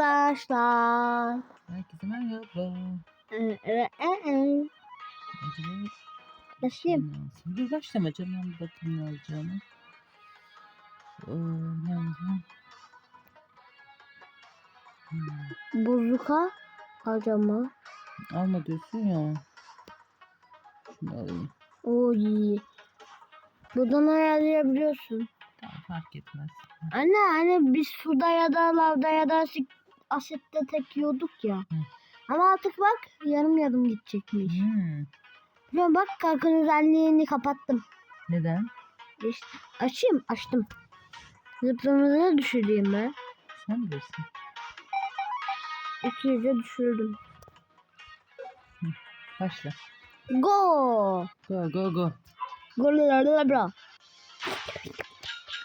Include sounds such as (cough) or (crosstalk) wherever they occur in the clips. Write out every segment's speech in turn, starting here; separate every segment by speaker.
Speaker 1: arkadaşlar.
Speaker 2: Herkese merhaba. Acaba
Speaker 1: Başlayayım.
Speaker 2: Dur başlama canım bakayım ne alacağımı. Ee, ne alacağım? Hmm,
Speaker 1: Buzuka alacağım
Speaker 2: alma diyorsun ya. Şunu alayım.
Speaker 1: Oy. Buradan ayarlayabiliyorsun.
Speaker 2: Tamam fark etmez.
Speaker 1: Anne hani biz suda ya da lavda ya da asit, asitte tek yiyorduk ya. Ama artık bak yarım yarım gidecekmiş.
Speaker 2: Hmm,
Speaker 1: Şuna bak kalkın özelliğini kapattım.
Speaker 2: Neden?
Speaker 1: İşte açayım açtım. Zıplamanı düşüreyim ben.
Speaker 2: Sen bilirsin.
Speaker 1: 200'e düşürdüm.
Speaker 2: Başla.
Speaker 1: Go!
Speaker 2: Go go go.
Speaker 1: Golalabra.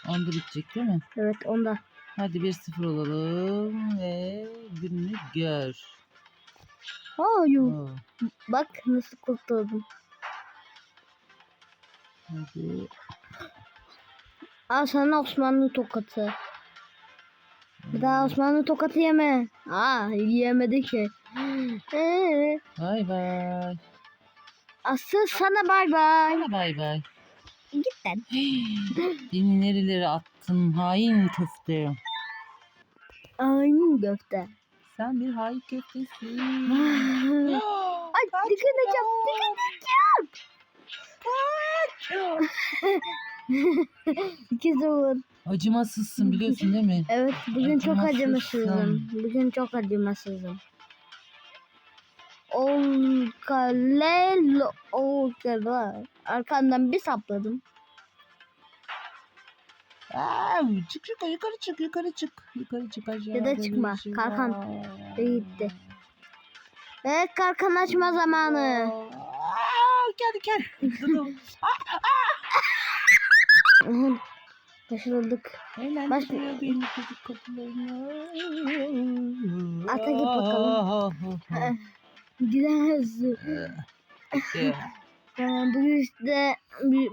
Speaker 2: Onda bitecek değil mi?
Speaker 1: Evet onda.
Speaker 2: Hadi 1-0 olalım ve gününü gör.
Speaker 1: Hayır.
Speaker 2: Oo,
Speaker 1: Bak nasıl kurtuldum.
Speaker 2: hadi.
Speaker 1: Al sana Osmanlı tokatı. Bir daha Osmanlı tokatı yeme. Aa yiyemedi ki. Ee,
Speaker 2: Bay bay.
Speaker 1: asıl sana bay bay.
Speaker 2: Sana bay bay.
Speaker 1: Git lan.
Speaker 2: Beni nerelere attın hain köfte.
Speaker 1: Aynı göfte.
Speaker 2: Sen bir hain köftesin. (gasps)
Speaker 1: Ay dikkat edeceğim. Dikkat edeceğim. (laughs) İki sıfır.
Speaker 2: Acımasızsın biliyorsun değil mi?
Speaker 1: Evet bugün çok acımasızım. Bugün çok acımasızım. Ol kalel ol kadar. Arkandan bir sapladım.
Speaker 2: Aa, çık çık yukarı çık yukarı çık. Yukarı çık aşağı.
Speaker 1: Ya da çıkma, kalkan. Gitti. Evet kalkan açma zamanı.
Speaker 2: Aa, gel gel.
Speaker 1: Başladık. Baş-. Ata git bakalım. Yani bugün işte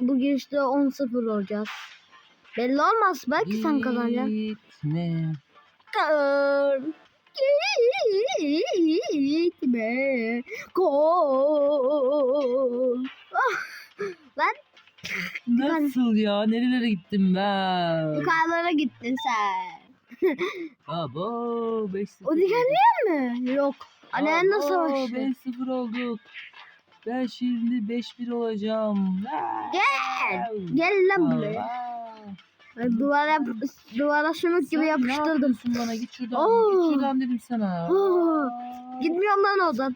Speaker 1: bugün işte 10-0 olacağız. Belli olmaz. Belki sen kazanacaksın.
Speaker 2: Gitme.
Speaker 1: Gitme. Kol. Ah, Lan
Speaker 2: Nasıl ya? Nerelere gittim ben?
Speaker 1: yukarılara gittin sen.
Speaker 2: Abo 5 0.
Speaker 1: O dikenli mi? Yok. Annenle savaşı.
Speaker 2: 5-0 olduk. Ben şimdi 5-1 olacağım.
Speaker 1: Gel. Gel lan buraya. Duvara, duvara sümük gibi
Speaker 2: Ne
Speaker 1: yapıştırdım.
Speaker 2: yapıyorsun bana? Git şuradan.
Speaker 1: Oo.
Speaker 2: Git şuradan dedim sana.
Speaker 1: Oo. Gitmiyorum lan oradan.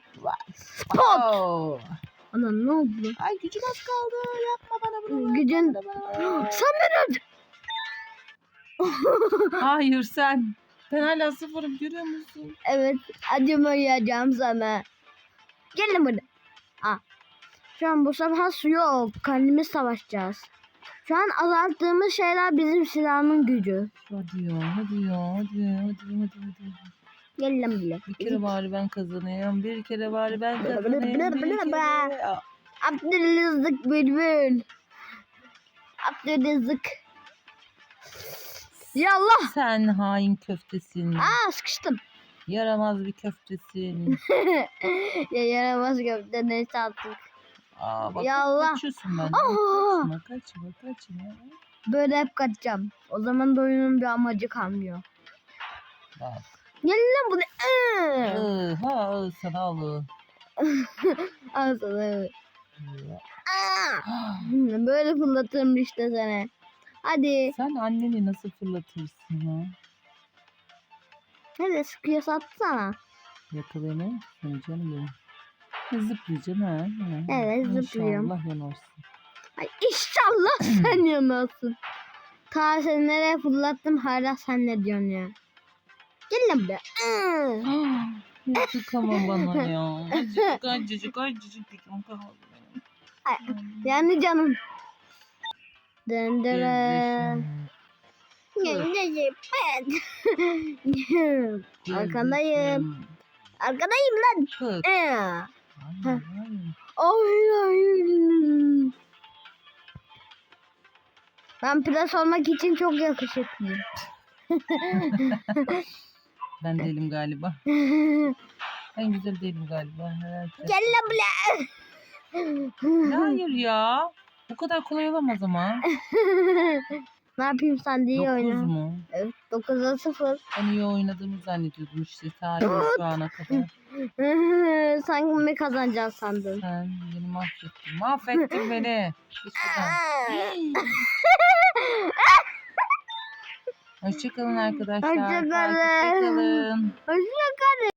Speaker 1: Spot.
Speaker 2: Oo.
Speaker 1: Ana ne oldu?
Speaker 2: Ay gücüm az kaldı. Yapma bana bunu.
Speaker 1: Gücün... (gasps) Sen beni öldür. (laughs)
Speaker 2: Hayır sen. Ben hala sıfırım görüyor musun?
Speaker 1: Evet acımayacağım sana. Gelin buraya. Aa. Şu an bu sefer su yok. Kendimiz savaşacağız. Şu an azalttığımız şeyler bizim silahın gücü.
Speaker 2: Hadi ya hadi ya hadi hadi hadi hadi.
Speaker 1: Gel lan buraya.
Speaker 2: Bir kere bari ben kazanayım. Bir kere bari ben kazanayım. Bir kere.
Speaker 1: Abdülrızık bülbül. Abdülrızık. Ya Allah.
Speaker 2: Sen hain köftesin.
Speaker 1: Aa sıkıştım.
Speaker 2: Yaramaz bir köftesin. (laughs)
Speaker 1: ya yaramaz gökte neyse artık.
Speaker 2: Aa bak
Speaker 1: Ya Allah.
Speaker 2: kaçıyorsun ben. Kaçma kaçma kaçma.
Speaker 1: Böyle hep kaçacağım. O zaman da oyunun bir amacı kalmıyor.
Speaker 2: Bak.
Speaker 1: Gel lan bunu.
Speaker 2: Iı, ha ıı, sana al. ıı. (laughs)
Speaker 1: Al sana. evet. Aa. (gasps) Böyle fırlatırım işte seni. Hadi.
Speaker 2: Sen anneni nasıl fırlatırsın ha?
Speaker 1: Hadi sıkıyorsa atsana.
Speaker 2: Yakalayamıyor musun canım benim? Ha, Zıplayacaksın ha.
Speaker 1: Evet, zıplıyorum.
Speaker 2: İnşallah yanarsın.
Speaker 1: Ay inşallah (clears throat) sen yanasın. Ta seni nereye fırlattım hala sen ne diyorsun ya. Gel lan buraya. Ee.
Speaker 2: Yazık ama bana ya. Acıcık acıcık acıcık gücüm kaldı.
Speaker 1: Yani canım.
Speaker 2: Gözyaşım.
Speaker 1: Arkandayım. Arkadayım lan.
Speaker 2: Hayır, hayır.
Speaker 1: Ay ay. Ben prens olmak için çok yakışıklıyım. (laughs)
Speaker 2: Ben değilim galiba. (laughs) Ben güzel değilim galiba. Herhalde.
Speaker 1: Gel lan buraya.
Speaker 2: Hayır ya. Bu kadar kolay olamaz ama. (laughs)
Speaker 1: ne yapayım sen de iyi
Speaker 2: 9
Speaker 1: oyna.
Speaker 2: mu?
Speaker 1: Evet 9'a 0.
Speaker 2: Ben iyi oynadığımı zannediyordum işte tarih şu ana kadar. (laughs)
Speaker 1: Sanki mi kazanacaksın sandın.
Speaker 2: Sen beni mahvettin. Mahvettin (laughs) beni. (laughs) Hoşçakalın arkadaşlar.
Speaker 1: Hoşça kalın.
Speaker 2: Takipte kalın.
Speaker 1: Hoşça kalın.